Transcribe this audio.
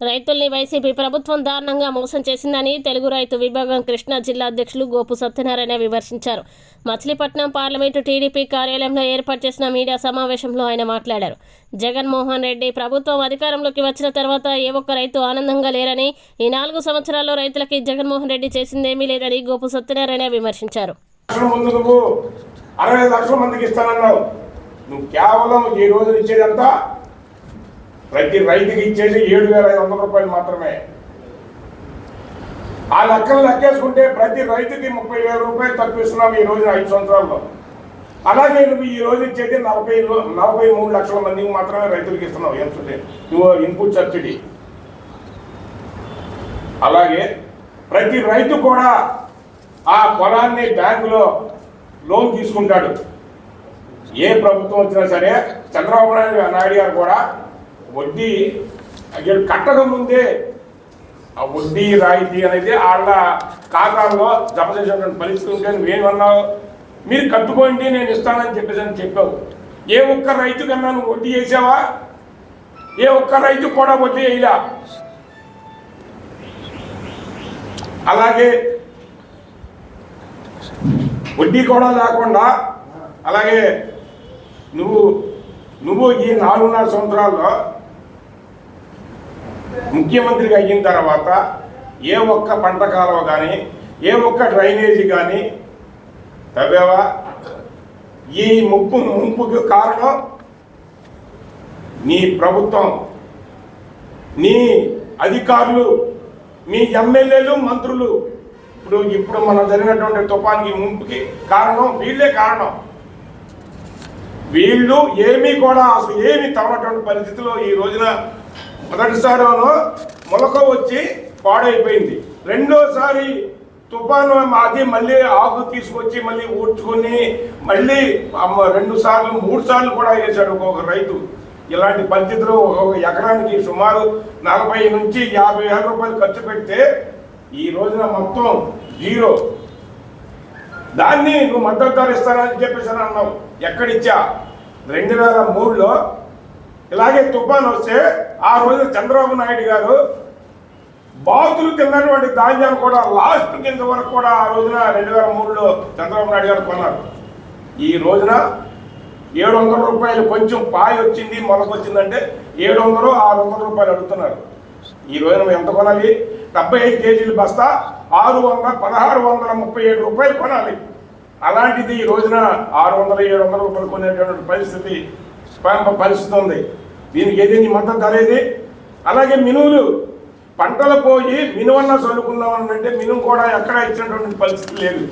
రైతుల్ని వైసీపీ ప్రభుత్వం దారుణంగా మోసం చేసిందని తెలుగు రైతు విభాగం కృష్ణా జిల్లా అధ్యక్షులు గోపు సత్యనారాయణ విమర్శించారు. మచిలీపట్నం పార్లమెంటు టీడీపీ కార్యాలయంలో ఏర్పాటు చేసిన మీడియా సమావేశంలో ఆయన మాట్లాడారు. జగన్మోహన్ రెడ్డి ప్రభుత్వం అధికారంలోకి వచ్చిన తర్వాత ఏ ఒక్క రైతు ఆనందంగా లేరని ఈ నాలుగు సంవత్సరాల్లో రైతులకి జగన్మోహన్ రెడ్డి చేసిందేమీ లేదని గోపు సత్యనారాయణ విమర్శించారు. అరవై లక్షల మందికి ఇస్తానన్నావు. నువ్వు కేవలం ఈ రోజు ఇచ్చేదంతా ప్రతి రైతుకి ఇచ్చేది ఏడు వేల ఐదు వందల రూపాయలు మాత్రమే. ఆ లెక్కలు లెక్కేసుకుంటే ప్రతి రైతుకి ముప్పై వేల రూపాయలు తప్పిస్తున్నాం ఈ రోజు ఐదు సంవత్సరాల్లో. అలాగే నువ్వు ఈ రోజు ఇచ్చేది నలభై నలభై మూడు లక్షల మందికి మాత్రమే రైతులకు ఇస్తున్నావు ఎంత నువ్వు ఇన్పుట్ సబ్సిడీ. అలాగే ప్రతి రైతు కూడా ఆ పొలాన్ని బ్యాంకులో లోన్ తీసుకుంటాడు. ఏ ప్రభుత్వం వచ్చినా సరే చంద్రబాబు నాయుడు నాయుడు గారు కూడా వడ్డీ అక్కడ కట్టడం ముందే ఆ వడ్డీ రాయితీ అనేది వాళ్ళ ఖాతాల్లో జమ చేసినటువంటి పరిస్థితి ఉంటే నువ్వేమన్నావు మీరు కట్టుకోండి నేను ఇస్తానని చెప్పేసి అని చెప్పావు. ఏ ఒక్క రైతు కన్నా నువ్వు వడ్డీ వేసావా? ఏ ఒక్క రైతు కూడా వడ్డీ వేయలా? అలాగే వడ్డీ కూడా లేకుండా అలాగే నువ్వు నువ్వు ఈ నాలుగున్నర సంవత్సరాల్లో ముఖ్యమంత్రిగా అయిన తర్వాత ఏ ఒక్క పంట కాలువ కానీ ఏ ఒక్క డ్రైనేజీ కానీ తవ్వేవా? ఈ ముప్పు ముంపుకు కారణం నీ ప్రభుత్వం. నీ అధికారులు మీ ఎమ్మెల్యేలు మంత్రులు. ఇప్పుడు ఇప్పుడు మనం జరిగినటువంటి తుఫానికి ముంపుకి కారణం వీళ్ళే కారణం. వీళ్ళు ఏమీ కూడా అసలు ఏమి తవ్వనటువంటి పరిస్థితిలో ఈ రోజున మొదటిసారిలో మొలక వచ్చి పాడైపోయింది. రెండోసారి తుఫాను అది మళ్ళీ ఆకు తీసుకొచ్చి మళ్ళీ ఊడ్చుకొని మళ్ళీ అమ్మ రెండు సార్లు మూడు సార్లు కూడా వేశాడు ఒక్కొక్క రైతు. ఇలాంటి పరిస్థితులు ఒక ఎకరానికి సుమారు నలభై నుంచి యాభై వేల రూపాయలు ఖర్చు పెడితే ఈ రోజున మొత్తం జీరో. దాన్ని నువ్వు మద్దతు ధర ఇస్తానని చెప్పేసి అని అన్నావు. ఎక్కడిచ్చా? రెండు వేల మూడులో. ఇలాగే తుఫాన్ వస్తే ఆ రోజు చంద్రబాబు నాయుడు గారు బాతులు తిన్నటువంటి ధాన్యాన్ని కూడా లాస్ట్ కింద వరకు కూడా ఆ రోజున రెండు వేల మూడులో చంద్రబాబు నాయుడు గారు కొన్నారు. ఈ రోజున ఏడు వందల రూపాయలు కొంచెం పాయి వచ్చింది మొలకు వచ్చిందంటే ఏడు వందలు ఆరు వందల రూపాయలు అడుగుతున్నారు. ఈ రోజున ఎంత కొనాలి? డెబ్బై ఐదు కేజీలు బస్తా ఆరు వందల పదహారు వందల ముప్పై ఏడు రూపాయలు కొనాలి. అలాంటిది ఈ రోజున ఆరు వందల ఏడు వందల రూపాయలు కొనేటువంటి పరిస్థితి పరిస్థితి ఉంది. దీనికి ఏది నీ మద్దతు ధర ఇది అలాగే మినువులు పంటలు పోయి మినువన్న చల్లుకుందాం అంటే మినుము కూడా ఎక్కడ ఇచ్చినటువంటి పరిస్థితి లేదు.